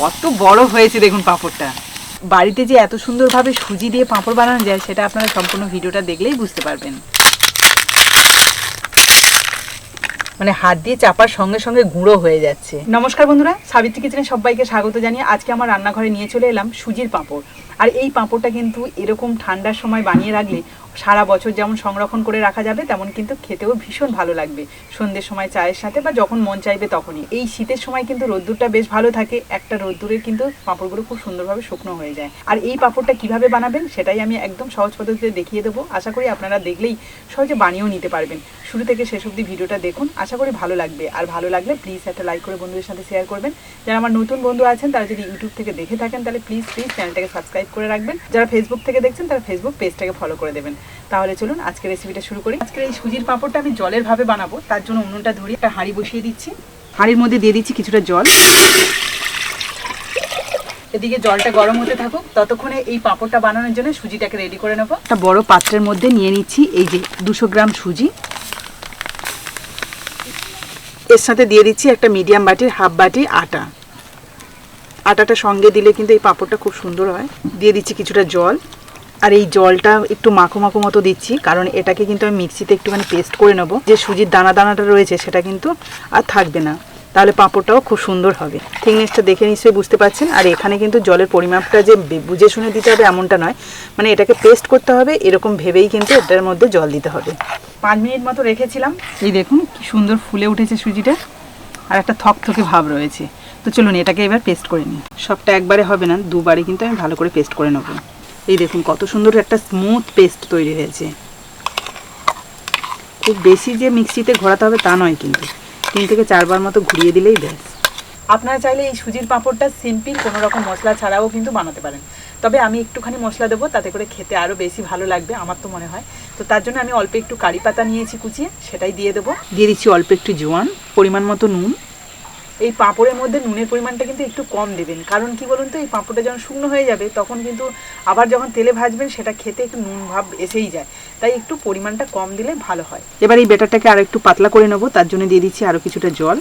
কত বড় হয়েছে দেখুন পাঁপড়টা। বাড়িতে যে এত সুন্দরভাবে সুজি দিয়ে পাঁপড় বানানো যায়, সেটা আপনারা সম্পূর্ণ ভিডিওটা দেখলেই বুঝতে পারবেন। মানে হাত দিয়ে চাপার সঙ্গে সঙ্গে গুঁড়ো হয়ে যাচ্ছে। নমস্কার বন্ধুরা, সাবিত্রী কিচেনে সবাইকে স্বাগত জানিয়ে আজকে আমার রান্নাঘরে নিয়ে চলে এলাম সুজির পাঁপড়। আর এই পাঁপড়টা কিন্তু এরকম ঠান্ডার সময় বানিয়ে রাখলে সারা বছর যেমন সংরক্ষণ করে রাখা যাবে, তেমন কিন্তু খেতেও ভীষণ ভালো লাগবে। সন্ধ্যের সময় চায়ের সাথে বা যখন মন চাইবে তখনই। এই শীতের সময় কিন্তু রোদ্দুরটা বেশ ভালো থাকে, একটা রোদ্দুরের কিন্তু পাঁপড়গুলো খুব সুন্দরভাবে শুকনো হয়ে যায়। আর এই পাঁপড়টা কীভাবে বানাবেন সেটাই আমি একদম সহজ পদ্ধতিতে দেখিয়ে দেবো। আশা করি আপনারা দেখলেই সহজে বানিয়েও নিতে পারবেন। শুরু থেকে শেষ অবধি ভিডিওটা দেখুন, আশা করি ভালো লাগবে। আর ভালো লাগলে প্লিজ একটা লাইক করে বন্ধুদের সাথে শেয়ার করবেন। যারা আমার নতুন বন্ধু আছেন, তারা যদি ইউটিউব থেকে দেখে থাকেন, তাহলে প্লিজ প্লিজ চ্যানেলটাকে সাবস্ক্রাইব করে রাখবেন। যারা ফেসবুক থেকে দেখছেন, তারা ফেসবুক পেজটাকে ফলো করে দেবেন। তাহলে চলুন আজকে রেসিপিটা শুরু করি। আজকে এই সুজির পাঁপড়টা আমি জলের ভাবে বানাবো, তার জন্য উনুনটা ধরি একটা হাঁড়ি বসিয়ে দিচ্ছি। হাঁড়ির মধ্যে দিয়ে দিচ্ছি কিছুটা জল। এদিকে জলটা গরম হতে থাকুক, ততক্ষণে এই পাঁপড়টা বানানোর জন্য সুজিটাকে রেডি করে নেব। একটা বড় পাত্রের মধ্যে নিয়ে নিচ্ছি এই যে দুশো গ্রাম সুজি। এর সাথে দিয়ে দিচ্ছি একটা মিডিয়াম বাটির হাফ বাটি আটা। আটাটা সঙ্গে দিলে কিন্তু এই পাঁপড়টা খুব সুন্দর হয়। দিয়ে দিচ্ছি কিছুটা জল। আর এই জলটা একটু মাখো মাখো মতো দিচ্ছি, কারণ এটাকে কিন্তু আমি মিক্সিতে একটুখানি পেস্ট করে নেব। যে সুজির দানা দানাটা রয়েছে সেটা কিন্তু আর থাকবে না। তাহলে পাঁপড়টাও খুব সুন্দর হবে। থিকনেসটা দেখে নিশ্চয়ই বুঝতে পারছেন। আর এখানে কিন্তু জলের পরিমাপটা যে বুঝে শুনে দিতে হবে এমনটা নয়। মানে এটাকে পেস্ট করতে হবে, এরকম ভেবেই কিন্তু এটার মধ্যে জল দিতে হবে। পাঁচ মিনিট মতো রেখেছিলাম। এই দেখুন, কি সুন্দর ফুলে উঠেছে সুজিটা। আর একটা থকথকে ভাব রয়েছে। তো চলুন, এটাকে এবার পেস্ট করে নিই। সবটা একবারে হবে না দুবারে কিন্তু আমি ভালো করে পেস্ট করে নেব। এই দেখুন, কত সুন্দর একটা স্মুথ পেস্ট তৈরি হয়েছে। খুব বেশি যে মিক্সিতে ঘোরাতে হবে তা নয় কিন্তু। তিন থেকে চারবার মতো ঘুরিয়ে দিলেই ব্যাস। আপনারা চাইলে এই সুজির পাঁপড়টা সিম্পল, কোনো রকম মশলা ছাড়াও কিন্তু বানাতে পারেন। তবে আমি একটুখানি মশলা দেবো, তাতে করে খেতে আরও বেশি ভালো লাগবে, আমার তো মনে হয়। তো তার জন্য আমি অল্প একটু কারি পাতা নিয়েছি কুচিয়ে, সেটাই দিয়ে দেবো। দিয়ে দিচ্ছি অল্প একটু জোয়ান, পরিমাণ মতো নুন। এই পাঁপড়ের মধ্যে নুনের পরিমাণটা কিন্তু একটু কম দেবেন। কারণ কি বলুন তো, এই পাঁপড়টা যখন শুকনো হয়ে যাবে, তখন কিন্তু আবার যখন তেলে ভাজবেন, সেটা খেতে একটু নুন ভাব এসেই যায়। তাই একটু পরিমাণটা কম দিলে ভালো হয়। এবার এই বেটারটাকে আর একটু পাতলা করে নেব, তার জন্য দিয়ে দিচ্ছি আরও কিছুটা জল।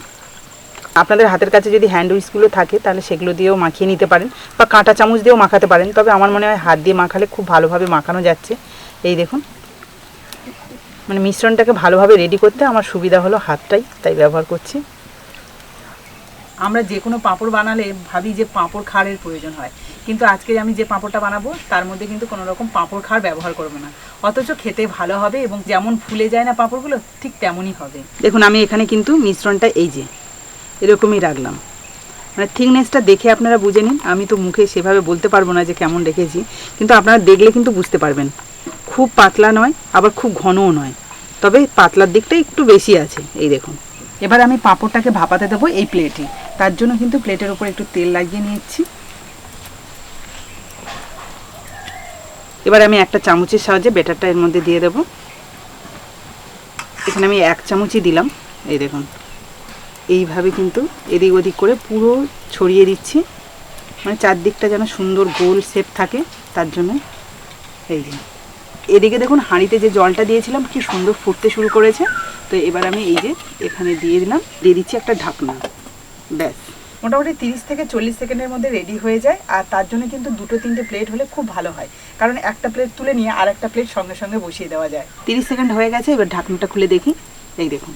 আপনাদের হাতের কাছে যদি হ্যান্ড উইচগুলো থাকে, তাহলে সেগুলো দিয়েও মাখিয়ে নিতে পারেন, বা কাঁটা চামচ দিয়েও মাখাতে পারেন। তবে আমার মনে হয় হাত দিয়ে মাখালে খুব ভালোভাবে মাখানো যাচ্ছে। এই দেখুন। মানে মিশ্রণটাকে ভালোভাবে রেডি করতে আমার সুবিধা হলো হাতটাই, তাই ব্যবহার করছি। আমরা যে কোনো পাঁপড় বানালে ভাবি যে পাঁপড় খাড়ের প্রয়োজন হয়। কিন্তু আজকে আমি যে পাঁপড়টা বানাবো, তার মধ্যে কিন্তু কোনো রকম পাঁপড় খাড় ব্যবহার করব না। অথচ খেতে ভালো হবে এবং যেমন ফুলে যায় না পাঁপড়গুলো, ঠিক তেমনই হবে। দেখুন, আমি এখানে কিন্তু মিশ্রণটা এই যে, এরকমই রাখলাম। মানে থিকনেসটা দেখে আপনারা বুঝে নিন। আমি তো মুখে সেভাবে বলতে পারব না যে কেমন রেখেছি। কিন্তু আপনারা দেখলে কিন্তু বুঝতে পারবেন। খুব পাতলা নয়, আবার খুব ঘনও নয়। তবে পাতলার দিকটা একটু বেশি আছে। এই দেখুন। এবার আমি পাঁপড়টাকে ভাপাতে দেবো এই প্লেটে তার জন্য কিন্তু প্লেটের উপর একটু তেল লাগিয়ে নিচ্ছি এবার আমি একটা চামচের সাহায্যে বেটারটা এর মধ্যে দিয়ে দেবো। এখানে আমি এক চামচই দিলাম। এই দেখুন, এইভাবে কিন্তু এদিক ওদিক করে পুরো ছড়িয়ে দিচ্ছি। মানে চারদিকটা যেন সুন্দর গোল শেপ থাকে, তার জন্য এই যে। এদিকে দেখুন, হাঁড়িতে যে জলটা দিয়েছিলাম, কি সুন্দর ফুটতে শুরু করেছে। তো এবার আমি এই যে এখানে দিয়ে দিলাম, দিয়ে দিচ্ছি একটা ঢাকনা। ব্যাস। মোটামুটি তিরিশ থেকে চল্লিশ সেকেন্ডের মধ্যে রেডি হয়ে যায় আর তার জন্য কিন্তু দুটো তিনটে প্লেট হলে খুব ভালো হয়। কারণ একটা প্লেট তুলে নিয়ে আর একটা প্লেট সঙ্গে সঙ্গে বসিয়ে দেওয়া যায়। তিরিশ সেকেন্ড হয়ে গেছে এবার ঢাকনাটা খুলে দেখি। এই দেখুন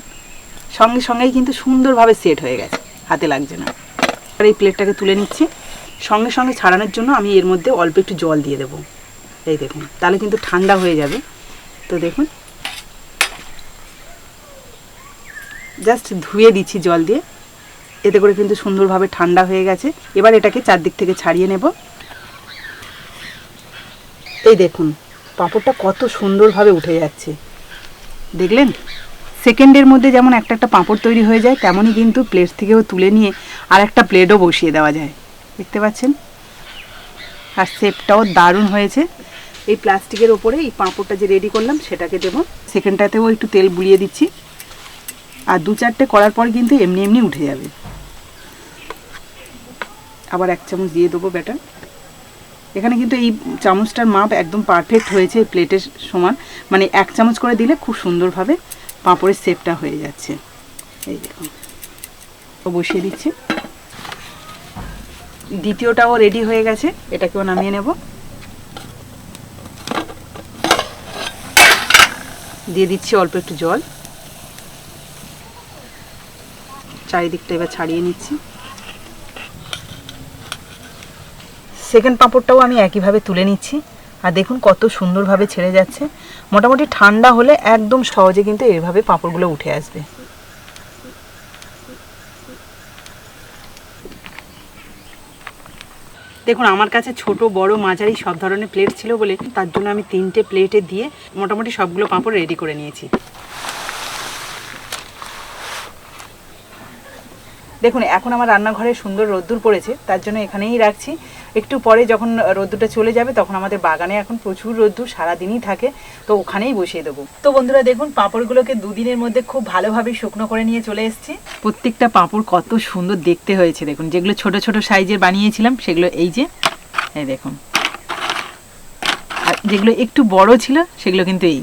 সঙ্গে সঙ্গেই কিন্তু সুন্দরভাবে সেট হয়ে গেছে হাতে লাগছে না। আর এই প্লেটটাকে তুলে নিচ্ছি। সঙ্গে সঙ্গে ছাড়ানোর জন্য আমি এর মধ্যে অল্প একটু জল দিয়ে দেবো। এই দেখুন তাহলে কিন্তু ঠান্ডা হয়ে যাবে। তো দেখুন জাস্ট ধুয়ে দিচ্ছি জল দিয়ে। এতে করে কিন্তু সুন্দরভাবে ঠান্ডা হয়ে গেছে। এবার এটাকে চারদিক থেকে ছাড়িয়ে নেব। এই দেখুন, পাঁপড়টা কত সুন্দরভাবে উঠে যাচ্ছে। দেখলেন? সেকেন্ডের মধ্যে যেমন একটা একটা পাঁপড় তৈরি হয়ে যায়, তেমনই কিন্তু প্লেট থেকেও তুলে নিয়ে আর একটা প্লেটও বসিয়ে দেওয়া যায়। দেখতে পাচ্ছেন? আর শেপটাও দারুণ হয়েছে। এই প্লাস্টিকের ওপরে এই পাঁপড়টা যে রেডি করলাম, সেটাকে দেবো। সেকেন্ডটাতেও একটু তেল বুলিয়ে দিচ্ছি। আর দু চারটে করার পর কিন্তু এমনি এমনি উঠে যাবে। আবার এক চামচ দিয়ে দেবো ব্যাটার এখানে কিন্তু এই চামচটার মাপ একদম পারফেক্ট হয়েছে প্লেটের সমান। মানে এক চামচ করে দিলে খুব সুন্দরভাবে পাঁপড়ের শেপটা হয়ে যাচ্ছে। এই দেখুন ও বসিয়ে দিচ্ছি। দ্বিতীয়টাও রেডি হয়ে গেছে। এটাকেও নামিয়ে নেব। দিয়ে দিচ্ছি অল্প একটু জল। চারিদিকটা এবার ছাড়িয়ে নিচ্ছি। সেকেন্ড পাঁপড়টাও আমি একইভাবে তুলে নিচ্ছি। আর দেখুন কত সুন্দরভাবে ছেড়ে যাচ্ছে। মোটামুটি ঠান্ডা হলে একদম সহজে কিন্তু এইভাবে পাঁপড়গুলো উঠে আসবে। দেখুন, আমার কাছে ছোট, বড়, মাঝারি সব ধরনের প্লেট ছিল বলে তার জন্য আমি তিনটে প্লেটে দিয়ে মোটামুটি সবগুলো পাঁপড় রেডি করে নিয়েছি। দেখুন, এখন আমার রান্নাঘরে সুন্দর রোদ্দুর পড়েছে, তার জন্য এখানেই রাখছি। একটু পরে যখন রোদ্দুরটা চলে যাবে, তখন আমাদের বাগানে এখন প্রচুর রোদ্দুর, সারাদিনই থাকে। তো ওখানেই বসিয়ে দেবো। তো বন্ধুরা দেখুন, পাঁপড়গুলোকে দুদিনের মধ্যে খুব ভালোভাবে শুকনো করে নিয়ে চলে এসেছি। প্রত্যেকটা পাঁপড় কত সুন্দর দেখতে হয়েছে। দেখুন, যেগুলো ছোট ছোট সাইজের বানিয়েছিলাম, সেগুলো এই যে, এই দেখুন। আর যেগুলো একটু বড় ছিল, সেগুলো কিন্তু এই।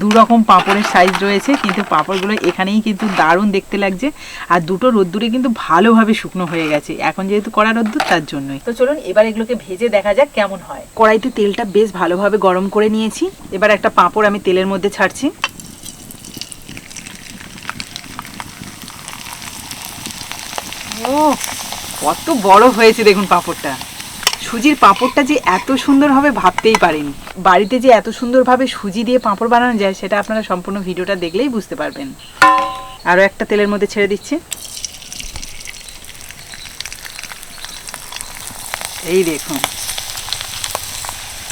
দু রকম পাঁপড়ের সাইজ রয়েছে, কিন্তু পাঁপড়গুলো এখানেই কিন্তু দারুণ দেখতে লাগছে। আর দুটো রোদ্দুরে কিন্তু ভালোভাবে শুকনো হয়ে গেছে। এখন যেহেতু কড়া রোদ্দুর, তার জন্যই। তো চলুন, এবার এগুলোকে ভেজে দেখা যাক কেমন হয়। কড়াইতে তেলটা বেশ ভালোভাবে গরম করে নিয়েছি। এবার একটা পাঁপড় আমি তেলের মধ্যে ছাড়ছি। ও, কত বড় হয়েছে দেখুন পাঁপড়টা। সুজির পাঁপড়টা যে এত সুন্দর হবে ভাবতেই পারিনি। বাড়িতে যে এত সুন্দরভাবে সুজি দিয়ে পাঁপড় বানানো যায়, সেটা আপনারা সম্পূর্ণ ভিডিওটা দেখলেই বুঝতে পারবেন। আরও একটা তেলের মধ্যে ছেড়ে দিচ্ছি। এই দেখুন।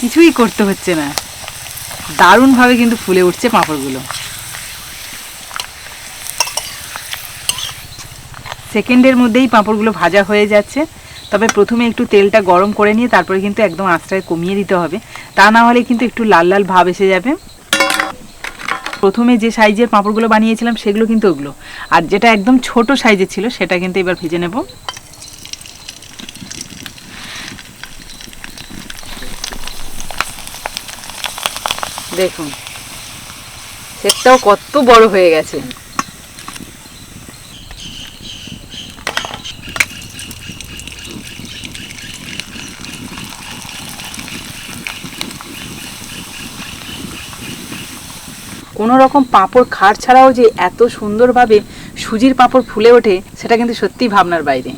কিছুই করতে হচ্ছে না। দারুণভাবে কিন্তু ফুলে উঠছে পাঁপড়গুলো। সেকেন্ডের মধ্যেই পাঁপড়গুলো ভাজা হয়ে যাচ্ছে। তবে প্রথমে একটু তেলটা গরম করে নিয়ে তারপরে কিন্তু একদম আঁচটায় কমিয়ে দিতে হবে। তা না হলে কিন্তু একটু লাল লাল ভাব এসে যাবে। প্রথমে যে সাইজের পাঁপড়গুলো বানিয়েছিলাম সেগুলো কিন্তু ওগুলো। আর যেটা একদম ছোট সাইজের ছিল সেটা কিন্তু এবার ভেজে নেব। দেখুন, সেটাও কত বড় হয়ে গেছে। কোনো রকম পাঁপড় খাট ছাড়াও যে এত সুন্দরভাবে সুজির পাঁপড় ফুলে ওঠে, সেটা কিন্তু সত্যিই ভাবনার বাইরে।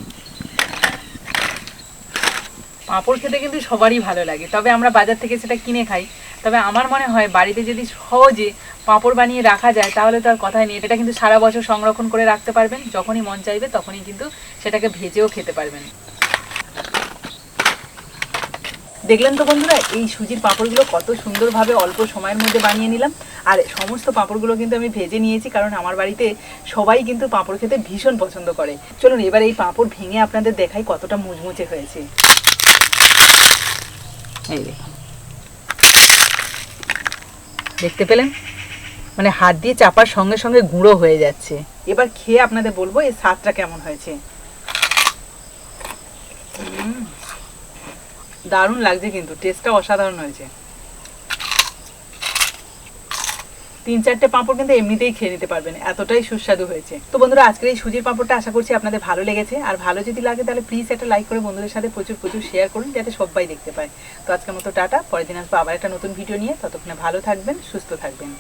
পাঁপড় খেতে কিন্তু সবারই ভালো লাগে। তবে আমরা বাজার থেকে সেটা কিনে খাই। তবে আমার মনে হয় বাড়িতে যদি সহজে পাঁপড় বানিয়ে রাখা যায়, তাহলে তো আর কথাই নেই। এটা কিন্তু সারা বছর সংরক্ষণ করে রাখতে পারবেন। যখনই মন চাইবে তখনই কিন্তু সেটাকে ভেজেও খেতে পারবেন। দেখলেন তো বন্ধুরা, এই সুজির পাঁপড়গুলো কত সুন্দরভাবে অল্প সময়ের মধ্যে বানিয়ে নিলাম। আর সমস্ত পাঁপড়গুলো কিন্তু আমি ভেজে নিয়েছি, কারণ আমার বাড়িতে সবাই কিন্তু পাঁপড় খেতে ভীষণ পছন্দ করে। চলুন, এবার এই পাঁপড় ভেঙে আপনাদের দেখাই কতটা মুচমুচে হয়েছে। এই দেখতে পেলেন? মানে হাত দিয়ে চাপার সঙ্গে সঙ্গে গুঁড়ো হয়ে যাচ্ছে। এবার খেয়ে আপনাদের বলব এই স্বাদটা কেমন হয়েছে। দারুণ লাগছে কিন্তু টেস্টটা অসাধারণ হয়েছে। তিন চারটে পাঁপড় কিন্তু এমনিতেই খেয়ে নিতে পারবেন, এতটাই সুস্বাদু হয়েছে। তো বন্ধুরা, আজকের এই সুজির পাঁপড়টা আশা করছি আপনাদের ভালো লেগেছে, আর ভালো যদি লাগে তাহলে প্লিজ একটা লাইক করে বন্ধুদের সাথে প্রচুর প্রচুর শেয়ার করুন, যাতে সবাই দেখতে পায়। তো আজকের মতো টাটা, পরের দিন আসব আবার একটা নতুন ভিডিও নিয়ে, ততক্ষণে ভালো থাকবেন, সুস্থ থাকবেন।